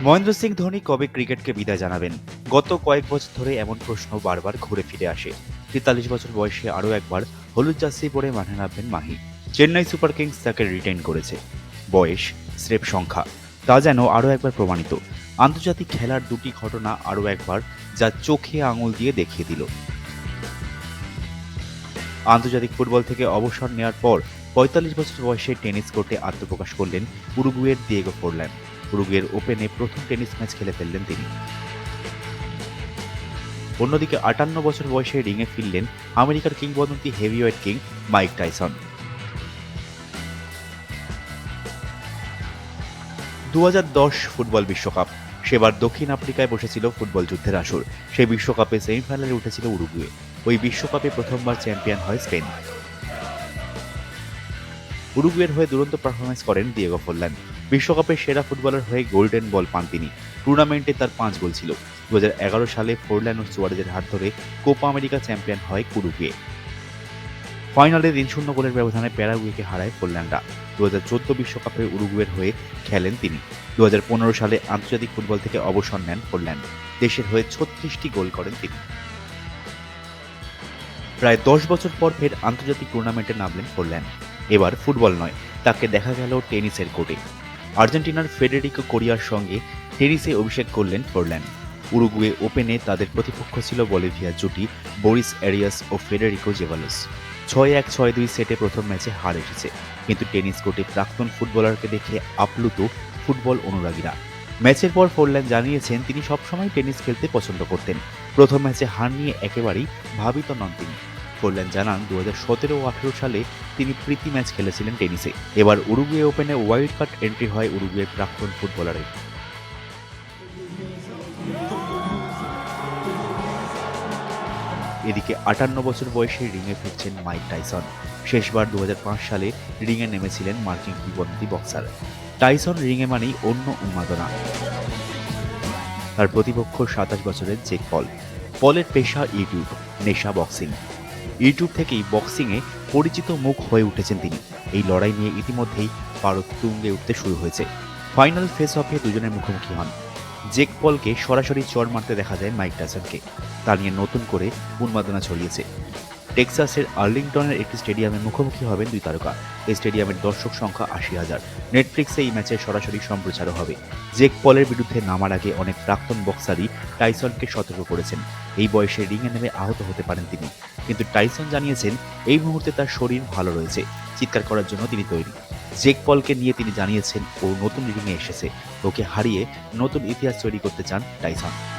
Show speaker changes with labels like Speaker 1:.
Speaker 1: মহেন্দ্র সিং ধোনি কবে ক্রিকেটকে বিদায় জানাবেন? গত কয়েক বছর ধরে এমন প্রশ্ন বারবার ঘুরে ফিরে আসে। তেতাল্লিশ বছর বয়সে আরও একবার হলুদ জার্সি পরে মাঠে নামবেন মাহি। চেন্নাই সুপার কিংস তাকে রিটেন করেছে। বয়স, স্রেফ সংখ্যা, তা যেন আরও একবার প্রমাণিত। আন্তর্জাতিক খেলার দুটি ঘটনা আরও একবার যা চোখে আঙুল দিয়ে দেখিয়ে দিল। আন্তর্জাতিক ফুটবল থেকে অবসর নেওয়ার পর পঁয়তাল্লিশ বছর বয়সে টেনিস কোর্টে আত্মপ্রকাশ করলেন উরুগুয়ের দিয়েগো ফোরল্যান উরুগুয়ের ওপেনে প্রথম টেনিস ম্যাচ খেলে ফেললেন তিনি। অন্যদিকে আটান্ন বছর বয়সে রিংয়ে ফিরলেন আমেরিকার কিংবদন্তি হেভিওয়েট কিং মাইক টাইসন। দু হাজার দশ ফুটবল বিশ্বকাপ। সেবার দক্ষিণ আফ্রিকায় বসেছিল ফুটবল যুদ্ধের আসর। সেই বিশ্বকাপে সেমিফাইনালে উঠেছিল উরুগুয়ে। ওই বিশ্বকাপে প্রথমবার চ্যাম্পিয়ন হয় স্পেন। উরুগুয়ের হয়ে দুরন্ত পারফরমেন্স করেন দিয়েগো ফোরল্যান্ড। বিশ্বকাপের সেরা ফুটবলার হয়ে গোল্ডেন বল পান তিনি। টুর্নামেন্টে তার পাঁচ গোল ছিল। দু হাজার এগারো সালে ফোরল্যান্ড ও সুয়ারেজের হাত ধরে কোপা আমেরিকা চ্যাম্পিয়ন হয় উরুগুয়ে ফাইনালে তিন শূন্য গোলের ব্যবধানে প্যারাগুয়েকে হারায় ফোরল্যান্ডরা দু হাজার চোদ্দ বিশ্বকাপে উরুগুয়ের হয়ে খেলেন তিনি। দু হাজার পনেরো সালে আন্তর্জাতিক ফুটবল থেকে অবসর নেন ফোরল্যান্ড দেশের হয়ে ছত্রিশটি গোল করেন তিনি। প্রায় দশ বছর পর ফের আন্তর্জাতিক টুর্নামেন্টে নামলেন ফোরল্যান্ড এবার ফুটবল নয়, তাকে দেখা গেল টেনিসের কোর্টে আর্জেন্টিনার ফেডেরিকো কোরিয়ার সঙ্গে টেনিসে অভিষেক করলেন ফোরল্যান্ড। উরুগুয়ে ওপেনে তাদের প্রতিপক্ষ ছিল বলিভিয়া জুটি বরিস এরিয়াস ও ফেডেরিকো জেভালোস। ছয় এক, ছয় দুই সেটে প্রথম ম্যাচে হার এসেছে, কিন্তু টেনিস কোর্টে প্রাক্তন ফুটবলারকে দেখে আপ্লুত ফুটবল অনুরাগীরা। ম্যাচের পর ফোরল্যান্ড জানিয়েছেন, তিনি সবসময় টেনিস খেলতে পছন্দ করতেন। প্রথম ম্যাচে হার নিয়ে একেবারেই ভাবিত নন তিনি। ফোরল্যান্ড জানান দু হাজার সতেরো ও আঠেরো সালে তিনি প্রীতি ম্যাচ খেলেছিলেন টেনিসে। এবার উরুগুয়ে ওপেনে ওয়াইল্ড কার্ড এন্ট্রি হয় উরুগুয়ের প্রাক্তন ফুটবলারের। এদিকে আটান্ন বছর বয়সে রিংয়ে ফিরছেন মাইক টাইসন। শেষবার দু হাজার পাঁচ সালে রিংয়ে নেমেছিলেন মার্কিন কিংবদন্তি বক্সার। টাইসন রিংয়ে মানেই অন্য উন্মাদনা। তার প্রতিপক্ষ সাতাশ বছরের জেক পল। পলের পেশা ইউটিউব, নেশা বক্সিং। ইউটিউব থেকেই বক্সিংয়ে পরিচিত মুখ হয়ে উঠেছেন তিনি। এই লড়াই নিয়ে ইতিমধ্যেই পারদ তুঙ্গে উঠতে শুরু হয়েছে। ফাইনাল ফেস অফে দুজনের মুখোমুখি হন। জেক পলকে সরাসরি চড় মারতে দেখা যায় মাইক টাসনকে তা নিয়ে নতুন করে উন্মাদনা ছড়িয়েছে। টেক্সাসের আর্লিংটনের একটি স্টেডিয়ামে মুখোমুখি হবেন দুই তারকা। এই স্টেডিয়ামের দর্শক সংখ্যা আশি হাজার। নেটফ্লিক্সে এই ম্যাচের সরাসরি সম্প্রচারও হবে। জেক পলের বিরুদ্ধে নামার আগে অনেক প্রাক্তন বক্সারই টাইসনকে সতর্ক করেছেন। এই বয়সে রিংয়ে নেমে আহত হতে পারেন তিনি। কিন্তু টাইসন জানিয়েছেন, এই মুহূর্তে তার শরীর ভালো রয়েছে। চিৎকার করার জন্য তিনি তৈরি। জেক পলকে নিয়ে তিনি জানিয়েছেন, ও নতুন রিংয়ে এসেছে। ওকে হারিয়ে নতুন ইতিহাস তৈরি করতে চান টাইসন।